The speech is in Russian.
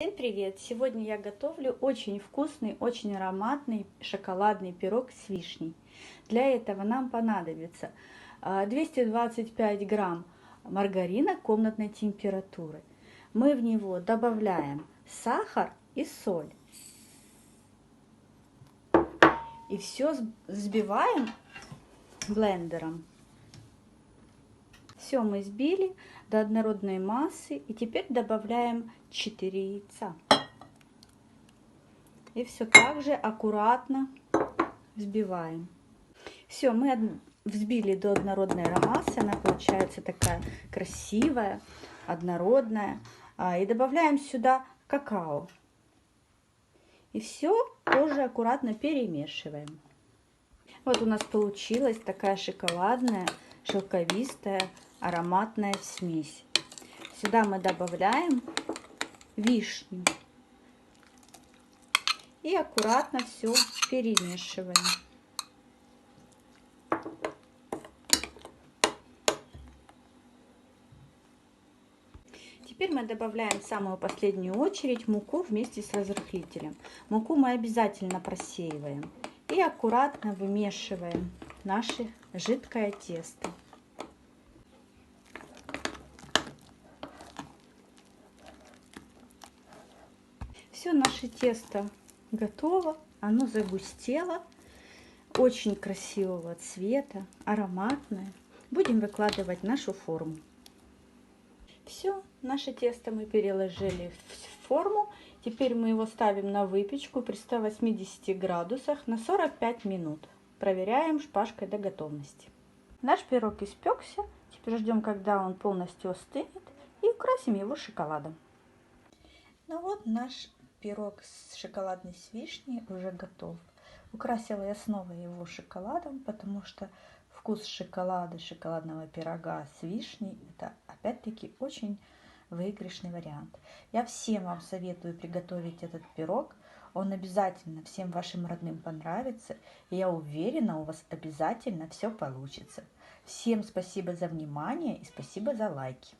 Всем привет! Сегодня я готовлю очень вкусный, очень ароматный шоколадный пирог с вишней. Для этого нам понадобится 225 а, грамм маргарина комнатной температуры. Мы в него добавляем сахар и соль. И все взбиваем блендером. Все мы сбили до однородной массы. И теперь добавляем 4 яйца. И все так же аккуратно взбиваем. Все, мы взбили до однородной массы. Она получается такая красивая, однородная. А, и добавляем сюда какао. И все тоже аккуратно перемешиваем. Вот у нас получилась такая шоколадная, шелковистая ароматная смесь. Сюда мы добавляем вишню. И аккуратно все перемешиваем. Теперь мы добавляем в самую последнюю очередь муку вместе с разрыхлителем. Муку мы обязательно просеиваем и аккуратно вымешиваем наше жидкое тесто. Все наше тесто готово, оно загустело, очень красивого цвета, ароматное. Будем выкладывать нашу форму. Все, наше тесто мы переложили в форму. Теперь мы его ставим на выпечку при 180 градусах на 45 минут. Проверяем шпажкой до готовности. Наш пирог испекся. Теперь ждем, когда он полностью остынет и украсим его шоколадом. Ну вот наш пирог с шоколадной с вишней уже готов. Украсила я снова его шоколадом, потому что вкус шоколада, шоколадного пирога с вишней, это опять-таки очень выигрышный вариант. Я всем вам советую приготовить этот пирог. Он обязательно всем вашим родным понравится. И я уверена, у вас обязательно все получится. Всем спасибо за внимание и спасибо за лайки.